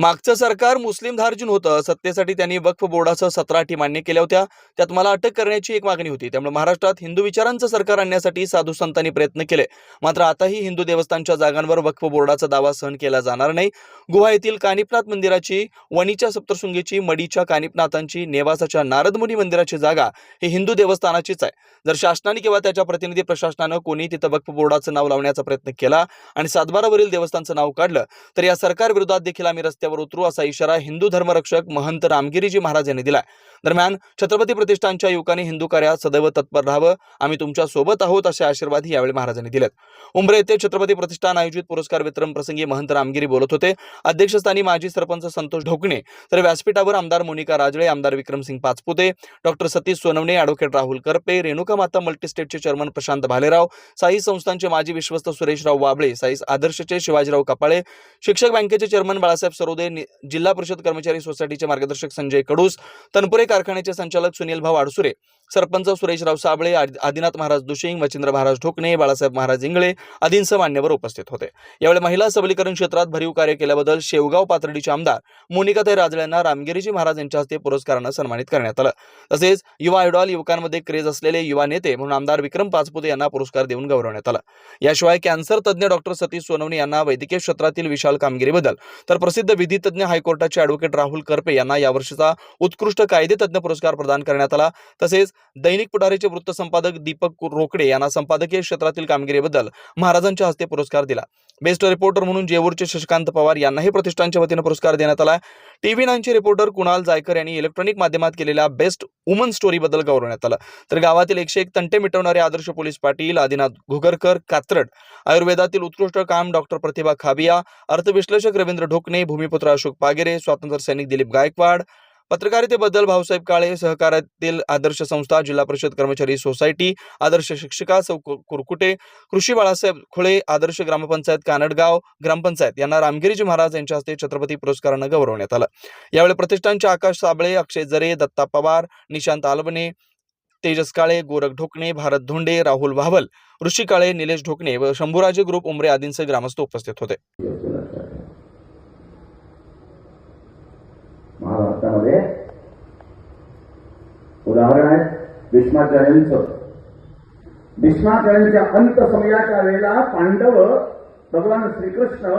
मागचं सरकार मुस्लिम धार्जिन होतं. सत्तेसाठी त्यांनी वक्फ बोर्डासह सतरा अटी मान्य केल्या होत्या. त्यात मला अटक करण्याची एक मागणी होती. त्यामुळे महाराष्ट्रात हिंदू विचारांचं सरकार आणण्यासाठी साधू संतांनी प्रयत्न केले. मात्र आताही हिंदू देवस्थानच्या जागांवर वक्फ बोर्डाचा दावा सहन केला जाणार नाही. गुहा येथील कानिपनाथ मंदिराची वणीच्या सप्तशृंगीची मडीच्या कानिपनाथांची नेवासाच्या नारदमुनी मंदिराची जागा ही हिंदू देवस्थानाचीच आहे. जर शासनाने किंवा त्याच्या प्रतिनिधी प्रशासनानं कोणी तिथं वक्फ बोर्डाचं नाव लावण्याचा प्रयत्न केला आणि सातबारावरील देवस्थानचं नाव काढलं तर या सरकारविरोधात देखील आम्ही रस्त्यावर उतरू असा इशारा हिंदू धर्मरक्षक महंत रामगिरीजी महाराज यांनी दिलाय. दरम्यान छत्रपती प्रतिष्ठानच्या युवकांनी हिंदू कार्यात सदैव तत्पर राहावं आम्ही तुमच्यासोबत आहोत असे आशीर्वादही यावेळी महाराजांनी दिलेत. उंबरे येथे छत्रपती प्रतिष्ठान आयोजित पुरस्कार वितरण प्रसंगी महंत रामगिरी बोलत होते. अध्यक्षस्थानी माजी सरपंच संतोष ढोकणे तर व्यासपीठावर आमदार मोनिका राजळे आमदार विक्रमसिंग पाचपुते डॉक्टर सतीश सोनवणे अॅडव्होकेट राहुल करपे रेणुका माता मल्टीस्टेटचे चेअरमन प्रशांत भालेराव साई संस्थांचे माजी विश्वस्त सुरेशराव वाबळे साई आदर्शचे शिवाजीराव कपाळे शिक्षक बँकेचे चेअरमन बाळासाहेब सरोदे जिल्हा परिषद कर्मचारी सोसायटीचे मार्गदर्शक संजय कडूस तनपुरे कारखान्याचे संचालक सुनील भाऊ आडसुरे सरपंच सुरेशराव साबळे आदिनाथ महाराज दुशिंग मच्छिंद्र महाराज ढोकणे बाळासाहेब महाराज इंगळे आदींसह मान्यवर उपस्थित होते. यावेळी महिला सबलीकरण क्षेत्रात भरीव कार्य केल्याबद्दल शेवगाव पाथर्डीचे आमदार मोनिकाताई राजळे यांना रामगिरीजी महाराज यांच्या हस्ते पुरस्कारानं सन्मानित करण्यात आलं. तसेच युवा आयडॉल युवकांमध्ये क्रेज असलेले युवा नेते म्हणून आमदार विक्रम पाचपुते यांना पुरस्कार देऊन गौरवण्यात आलं. याशिवाय कॅन्सर तज्ज्ञ डॉक्टर सतीश सोनवणे यांना वैद्यकीय क्षेत्रातील विशाल कामगिरीबद्दल तर प्रसिद्ध विधी तज्ज्ञ हायकोर्टाचे ॲडव्होकेट राहुल करपे यांना यावर्षीचा उत्कृष्ट कायदे तज्ज्ञ पुरस्कार प्रदान करण्यात आला. तसेच दैनिक पुढारीचे वृत्तसंपादक दीपक रोकडे यांना संपादकीय क्षेत्रातील कामगिरीबद्दल महाराजांच्या हस्ते पुरस्कार दिला. बेस्ट रिपोर्टर म्हणून जेवूरचे शशिकांत पवार यांनाही प्रतिष्ठानच्या वतीनं पुरस्कार देण्यात आला. टीव्ही नाईनचे रिपोर्टर कुणाल जायकर यांनी इलेक्ट्रॉनिक माध्यमात केलेल्या बेस्ट वुमन स्टोरीबद्दल गौरवण्यात आलं. तर गावातील एकशे एक तंटे मिटवणारे आदर्श पोलीस पाटील आदिनाथ घुगरकर कात्रड आयुर्वेदातील उत्कृष्ट काम डॉक्टर प्रतिभा खाबिया अर्थविश्लेषक रवींद्र ढोकणे भूमिपुत्र अशोक पागेरे स्वातंत्र्य सैनिक दिलीप गायकवाड. पत्रकारितेबद्दल भाऊसाहेब काळे सहकारातील आदर्श संस्था जिल्हा परिषद कर्मचारी सोसायटी आदर्श शिक्षिका सौ कुरकुटे कृषी बाळासाहेब खुळे आदर्श ग्रामपंचायत कानडगाव ग्रामपंचायत यांना रामगिरीजी महाराज यांच्या हस्ते छत्रपती पुरस्कारानं गौरवण्यात आलं. यावेळी प्रतिष्ठानचे आकाश साबळे अक्षय जरे दत्ता पवार निशांत आलबने तेजस काळे गोरख ढोकणे भारत धोंडे राहुल भावल ऋषी काळे निलेश ढोकणे व शंभूराजे ग्रुप उमरे आदींसह ग्रामस्थ उपस्थित होते. महाभारतामध्ये उदाहरण आहे भीष्माचार्यांचं भीष्माचार्यांच्या अंत समयाच्या वेळेला पांडव भगवान श्रीकृष्ण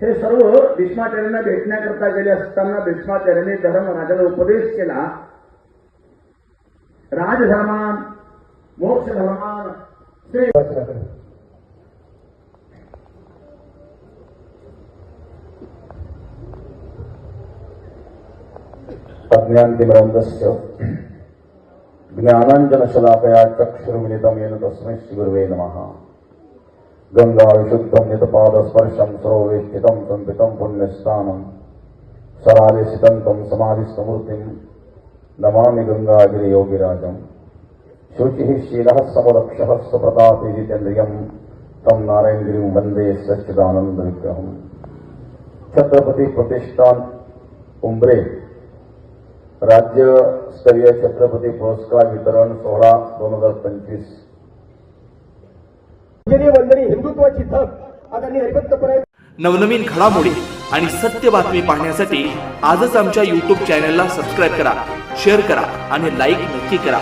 हे सर्व भीष्माचार्यांना भेटण्याकरता गेले असताना भीष्माचार्यांनी धर्मराजाला उपदेश केला. राजधर्मान मोक्ष धर्मान श्री अज्ञान्तिमरन्दस्य ज्ञानाञ्जनशलाकया चक्षुर्मिलितं येन तस्मै श्रीगुर्वे नमः। गङ्गाविशुद्धं यतपादस्पर्शं सरोवेष्टितं संपितं पुण्यस्थानं सरादिसितं तं समाधिस्तमूर्तिं नमामि गङ्गागिरियोगिराजम्। शुचिः शीलः समदक्षः स्वप्रतापे जितेन्द्रियं तं नारायणगिरिं वन्दे सच्चिदानन्दविग्रहम्। छत्रपतिप्रतिष्ठान् राज्यस्तरीय छत्रपती पुरस्कार वितरण सोहळा दोन हजार पंचवीस. हिंदुत्वाची नवनवीन घडामोडी आणि सत्य बातमी पाहण्यासाठी आजच आमच्या यूट्यूब चॅनलला सबस्क्राईब करा शेअर करा आणि लाईक नक्की करा.